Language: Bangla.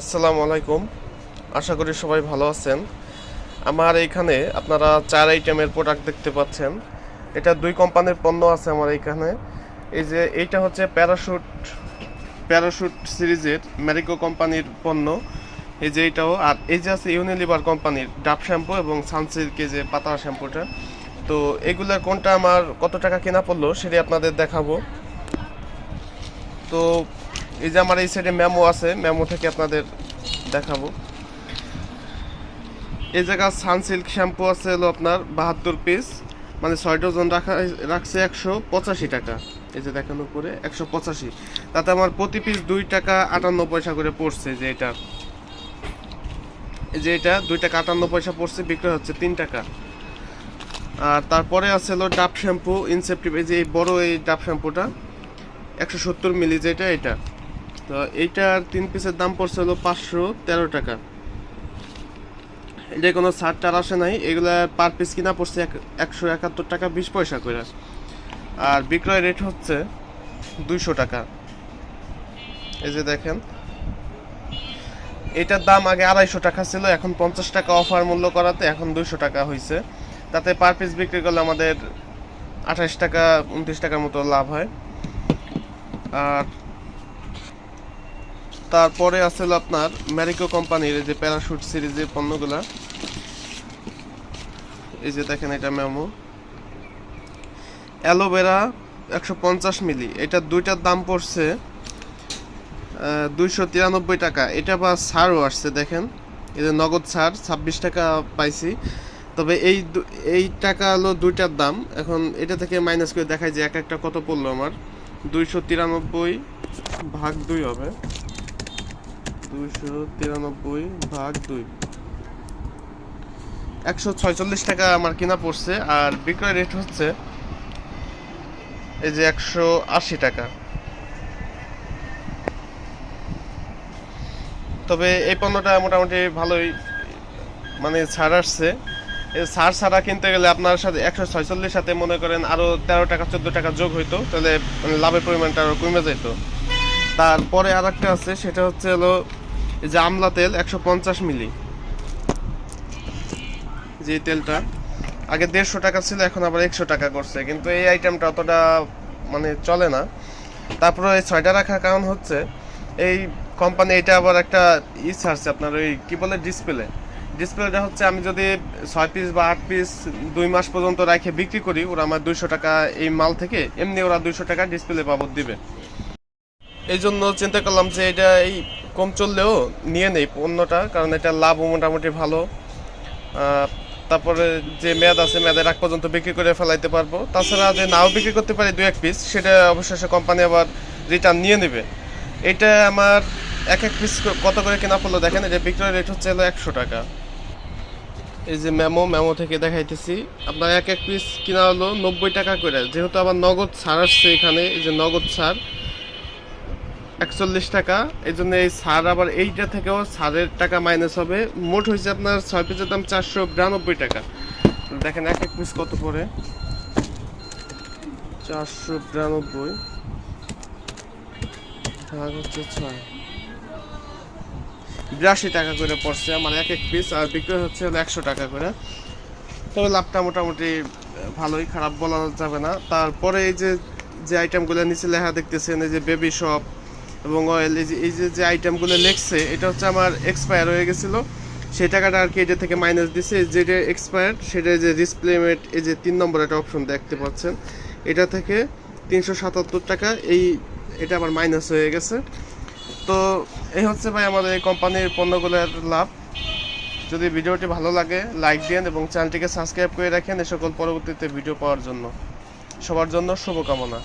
আসসালামু আলাইকুম। আশা করি সবাই ভালো আছেন। আমার এইখানে আপনারা চার আইটেমের প্রোডাক্ট দেখতে পাচ্ছেন। এটা দুই কোম্পানির পণ্য আছে আমার এইখানে। এই যে এইটা হচ্ছে প্যারাশুট প্যারাশুট সিরিজের ম্যারিকো কোম্পানির পণ্য। এই যে এইটাও আর এই যে আছে ইউনিলিভার কোম্পানির ডাব শ্যাম্পু এবং সানসিল্কে যে পাতা শ্যাম্পুটা। তো এগুলোর কোনটা আমার কত টাকা কেনা পড়ল সেটা আপনাদের দেখাবো। তো এই যে আমার এই সাইডে মেমো আছে মেমো থেকে আপনাদের দেখাবো। এই জায়গা সানসিল্ক শ্যাম্পু আছে হলো আপনার বাহাত্তর পিস মানে ছয় ডজন রাখা, রাখছে একশো পঁচাশি টাকা। এই যে দেখানো উপরে, একশো পঁচাশি। তাতে আমার প্রতি পিস দুই টাকা আটান্ন পয়সা করে পড়ছে যে এটা। যে এটা দুই টাকা আটান্ন পয়সা পড়ছে, বিক্রয় হচ্ছে তিন টাকা। আর তারপরে আছে হলো ডাব শ্যাম্পু ইনসেপটিভ এই যে বড় এই ডাব শ্যাম্পুটা একশো সত্তর মিলি যেটা এটা। তো এইটার তিন পিসের দাম পড়ছে হলো পাঁচশো তেরো টাকা। এটা কোনো ছাড় টার আসে নাই। এগুলা পার পিস কিনা পড়ছে একশো একাত্তর টাকা বিশ পয়সা করে আর বিক্রয় রেট হচ্ছে দুইশো টাকা। এই যে দেখেন। এটার দাম আগে আড়াইশো টাকা ছিল, এখন পঞ্চাশ টাকা অফার মূল্য করাতে এখন দুইশো টাকা হয়েছে তাতে পার পিস বিক্রি করলে আমাদের আঠাশ টাকা, উনত্রিশ টাকার মতো লাভ হয়। আর তারপরে আছে আপনার ম্যারিকো কোম্পানির যে প্যারাশুট সিরিজের পণ্যগুলা। এই যে দেখেন এটা মেমো অ্যালোভেরা একশো পঞ্চাশ মিলি। এটা দুইটার দাম পড়ছে দুইশো তিরানব্বই টাকা। এটা বা ছাড়ও আসছে, দেখেন। এই যে নগদ ছাড়, ছাব্বিশ টাকা পাইছি। তবে এই এই টাকা হলো দুইটার দাম। এখন এটা থেকে মাইনাস করে দেখায় যে এক একটা কত পড়ল আমার। দুইশো তিরানব্বই ভাগ দুই হবে। তিরানব্বই একশো ছয়চল্লিশ টাকা আমার কিনা পড়ছে, আর বিক্রয় রেট হচ্ছে এই যে একশো আশি টাকা। তবে এই পণ্যটা মোটামুটি ভালোই মানে ছাড় আসছে। এই ছাড় কিনতে গেলে আপনার সাথে একশো ছয়চল্লিশ সাথে মনে করেন আরও তেরো টাকা, চোদ্দ টাকা যোগ হইতো, তাহলে মানে লাভের পরিমাণটা আরও কমে যেত তারপরে আর একটা আছে, সেটা হচ্ছে হলো এই যে আমলা তেল, একশো পঞ্চাশ মিলি। যে তেলটা, আগে দেড়শো টাকা ছিল, এখন আবার একশো টাকা করছে। কিন্তু এই আইটেমটা অতটা মানে চলে না। তারপরে এই ছয়টা রাখার কারণ হচ্ছে, এই কোম্পানি এটা আবার একটা ই ছাড়ছে আপনার ওই কী বলে ডিসপ্লে ডিসপ্লেটা হচ্ছে আমি যদি ছয় পিস বা আট পিস দুই মাস পর্যন্ত রেখে বিক্রি করি, ওরা আমার দুইশো টাকা এই মাল থেকে, এমনি ওরা দুইশো টাকা ডিসপ্লে বাবদ দিবে। এই জন্য চিন্তা করলাম যে এটা এই কম চললেও নিয়ে নেই পণ্যটা, কারণ এটা লাভও মোটামুটি ভালো। তারপরে যে মেয়াদ আছে, মেয়াদের আগ পর্যন্ত বিক্রি করে ফেলাইতে পারব। তাছাড়া যে নাও বিক্রি করতে পারি দু এক পিস সেটা অবশ্যই সে কোম্পানি আবার রিটার্ন নিয়ে নেবে। এটা আমার এক এক পিস কত করে কেনা পড়ল দেখেন, এটা বিক্রয় রেট হচ্ছে হলো একশো টাকা। এই যে মেমো মেমো থেকে দেখাইতেছি। আপনার এক এক পিস কিনা হলো নব্বই টাকা করে। যেহেতু আবার নগদ ছাড় আসছে এখানে, এই যে নগদ ছাড় একচল্লিশ টাকা। এই জন্য এই সার আবার এইটা থেকেও ছাড়ের টাকা মাইনাস হবে। মোট হয়েছে আপনার ছয় পিসের দাম চারশো বিরানব্বই টাকা। দেখেন এক এক পিস কত পড়ে? চারশো বিরানব্বই। হচ্ছে ছয়। বিরাশি টাকা করে পড়ছে আমার এক এক পিস আর বিক্রয় হচ্ছে হলো একশো টাকা করে। তবে লাভটা মোটামুটি ভালোই, খারাপ বলা যাবে না। তারপরে এই যে যে আইটেমগুলো নিচে লেখা দেখতেছেন, এই যে বেবি শপ এবং অয়েল এই যে এই যে যে আইটেমগুলো লেখছে, এটা হচ্ছে আমার এক্সপায়ার হয়ে গেছিল। সেই টাকাটা আর কি এটা থেকে মাইনাস দিছে যেটা এক্সপায়ার সেটা যে ডিসপ্লেমেট এই যে তিন নম্বর একটা অপশন দেখতে পাচ্ছেন। এটা থেকে তিনশো সাতাত্তর টাকা, এই এটা আবার মাইনাস হয়ে গেছে। তো এই হচ্ছে ভাই আমাদের এই কোম্পানির পণ্যগুলোর লাভ। যদি ভিডিওটি ভালো লাগে লাইক দিন এবং চ্যানেলটিকে সাবস্ক্রাইব করে রাখেন। এ সকল পরবর্তীতে ভিডিও পাওয়ার জন্য। সবার জন্য শুভকামনা।